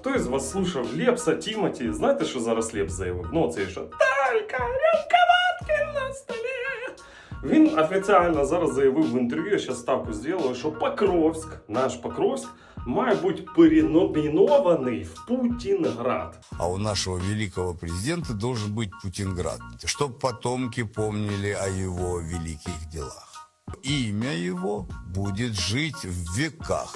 Хто із вас слушав Лепса, Тімоті? Знаєте, що зараз Лепс заявив? Ну, це що Тільки рюмка водки на столі. Він офіційно зараз заявив в інтерв'ю, я зараз ставку зроблю, що Покровськ, наш Покровськ, має бути переномінований в Путінград. А у нашего великого президента должен быть Путинград, чтобы потомки помнили о его великих делах. Имя его будет жить в веках.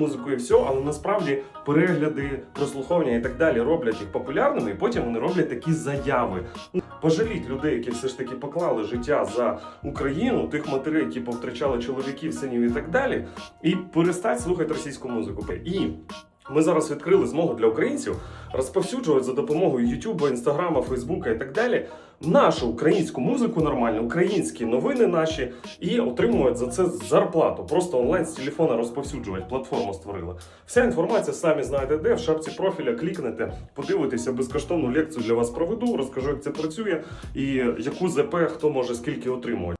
музику і все, але насправді перегляди, прослуховування і так далі роблять їх популярними, і потім вони роблять такі заяви. Пожаліть людей, які все ж таки поклали життя за Україну, тих матерей, які повтрачали чоловіків, синів і так далі, і перестать слухати російську музику. І ми зараз відкрили змогу для українців розповсюджувати за допомогою Ютуба, Інстаграма, Фейсбука і так далі нашу українську музику нормально, українські новини наші і отримують за це зарплату. Просто онлайн з телефона розповсюджувати. Платформу створили. Вся інформація самі знаєте, де в шапці профіля клікнете, подивитеся безкоштовну лекцію для вас проведу, розкажу, як це працює і яку ЗП хто може скільки отримувати.